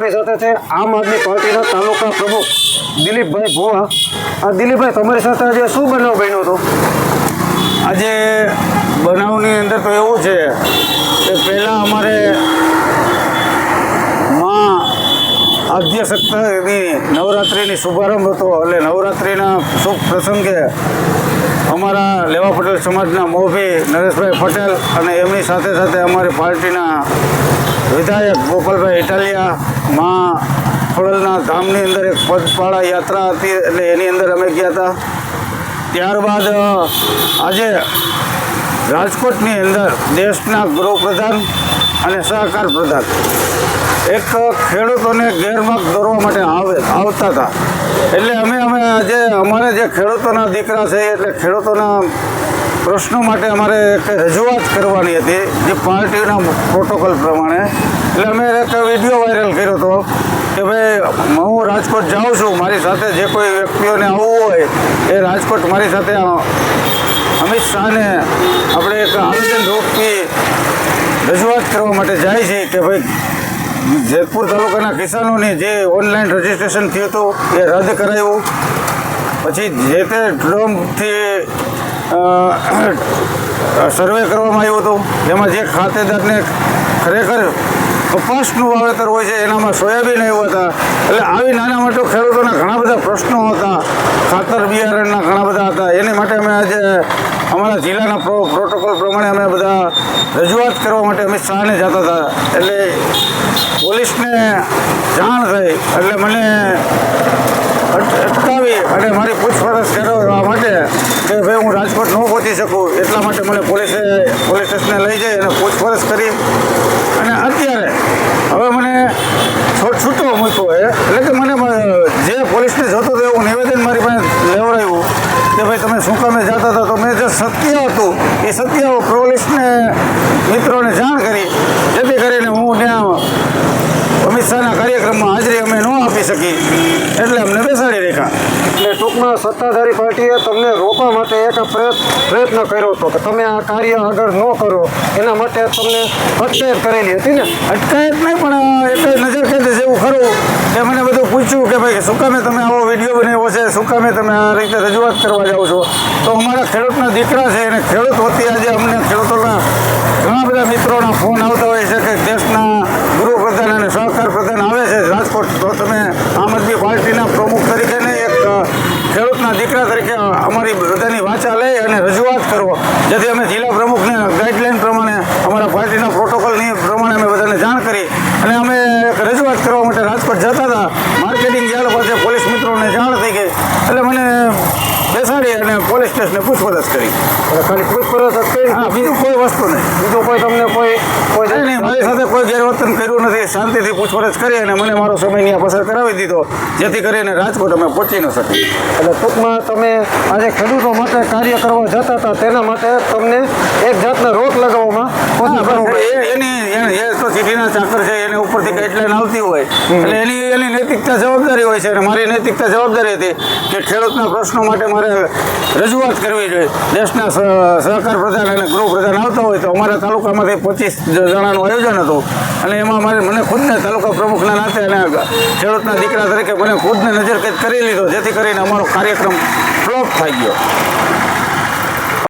આપણી સાથે છે, આમ આદમી પાર્ટીના તાલુકા પ્રમુખ દિલીપભાઈ ભુવા. આ દિલીપભાઈ, તમારી સાથે આજે શું બનાવ બન્યો હતો? આજે બનાવની અંદર તો એવું છે કે પહેલાં અમારે માં આદ્ય સપ્તાહની નવરાત્રિની શુભારંભ હતો. એટલે નવરાત્રિના શુભ પ્રસંગે અમારા લેવા પટેલ સમાજના મોભી નરેશભાઈ પટેલ અને એમની સાથે સાથે અમારી પાર્ટીના વિધાયક ગોપાલભાઈ ઇટાલિયા માં ખોડલના ધામની અંદર એક પદપાળા યાત્રા હતી એટલે એની અંદર અમે ગયા હતા ત્યારબાદ આજે રાજકોટની અંદર દેશના ગૃહપ્રધાન અને સહકાર પ્રધાન એક ખેડૂતોને ગેરમાર્ગ દોરવા માટે આવે, આવતા હતા એટલે અમે અમે આજે, અમારે જે ખેડૂતોના દીકરા છે, એટલે ખેડૂતોના પ્રશ્નો માટે અમારે એક રજૂઆત કરવાની હતી, જે પાર્ટીના પ્રોટોકોલ પ્રમાણે. એટલે અમે એક વીડિયો વાયરલ હતો કે ભાઈ, હું રાજકોટ જાઉં છું, મારી સાથે જે કોઈ વ્યક્તિઓને આવવું હોય, એ રાજકોટ મારી સાથે અમિત શાહને આપણે એક આવેદન રોગથી રજૂઆત કરવા માટે જાય છે કે ભાઈ, જેતપુર તાલુકાના કિસાનોને જે ઓનલાઈન રજીસ્ટ્રેશન થયું હતું, એ રદ કરાયું. પછી જે તે ડ્રોમથી સર્વે કરવામાં આવ્યું હતું, જેમાં જે ખાતેદારને ખરેખર કપાસનું વાવેતર હોય છે, એનામાં સોયાબીન એવું હતા. એટલે આવી નાના મોટા ખેડૂતોના ઘણા બધા પ્રશ્નો હતા. ખાતર બિયારણના ઘણા બધા હતા. એની માટે અમે આજે અમારા જિલ્લાના પ્રોટોકોલ પ્રમાણે અમે બધા રજૂઆત કરવા માટે અમિત શાહને જતા હતા. એટલે પોલીસને જાણ થઈ. એટલે મને અટકાવી અને મારી પૂછપરછ કરવા માટે કે ભાઈ હું રાજકોટ ન પહોંચી શકું, એટલા માટે મને પોલીસે, પોલીસ સ્ટેશને લઈ જઈ અને પૂછપરછ કરી અને અત્યારે હવે મને છૂટ છૂટો મૂક્યો છે એટલે કે મને મ- જે પોલીસને જોતું હતું એવું નિવેદન મારી પાસે લેવડાવ્યું કે ભાઈ તમે શું કામે જતા હતા તો મેં જે સત્ય હતું. એ સત્ય પોલીસને મિત્રોને જાણ કરી જેથી કરીને હું ત્યાં અમિત શાહના કાર્યક્રમમાં હાજરી અમે ન આપી શકી એટલે અમને બેસાડી રાખ્યા એટલે સત્તાધારી પાર્ટીએ તમને રોકવા માટે એક પ્રયત્ન કર્યો હતો કે તમે આ કાર્ય આગળ ન કરો. એના માટે તમને અટકાયત કરેલી હતી ને? અટકાયત નહીં, પણ એટલે નજર કેદ જેવું ખરું. કે મને બધું પૂછ્યું કે ભાઈ, શું કામે તમે આવો વીડિયો બનાવ્યો છે? શું કામે તમે આ રીતે રજૂઆત કરવા જાઓ છો? તો અમારા ખેડૂતના દીકરા છે અને ખેડૂત વતી આજે અમને ખેડૂતોના ઘણા બધા મિત્રોના ફોન આવતા હોય છે કે દેશના ગૃહપ્રધાન અને સહકાર પ્રધાન આવે છે. રાજકોટ તો તમે આમ આદમી પાર્ટીના guidelines સ્ટેશને પૂછપરછ કરી. ખાલી પૂછપરછ કરી હા બીજું કોઈ વસ્તુ નહીં. બીજું કોઈ તમને કોઈ કોઈ નહીં મારી સાથે કોઈ ગેરવર્તન કર્યું નથી. શાંતિથી પૂછપરછ કરી અને મને મારો સમય ત્યાં પસાર કરાવી દીધો જેથી કરીને રાજકોટ અમે પહોંચી ન શકીએ. એટલે ટૂંકમાં તમે આજે ખેડૂતો માટે કાર્ય કરવા જતા હતા તેના માટે તમને એક જાતના રોક લગાવવામાં એની એ તો ચીઠીના ચાકર છે ગાઈડલાઈન આવતી હોય. એટલે એની એની નૈતિકતા જવાબદારી હોય છે અને મારી નૈતિકતા જવાબદારી હતી કે ખેડૂતના પ્રશ્નો માટે મારે રજૂઆત કરવી જોઈએ. દેશના સહ- સહકાર પ્રધાન અને ગૃહ પ્રધાન આવતા હોય તો અમારા તાલુકામાંથી પચીસ જણાનું આયોજન હતું. અને એમાં મારે મને ખુદને તાલુકા પ્રમુખના નાતે અને ખેડૂતના દીકરા તરીકે મને ખુદને નજરકેદ કરી લીધો જેથી કરીને અમારો કાર્યક્રમ ફ્લોપ થઈ ગયો.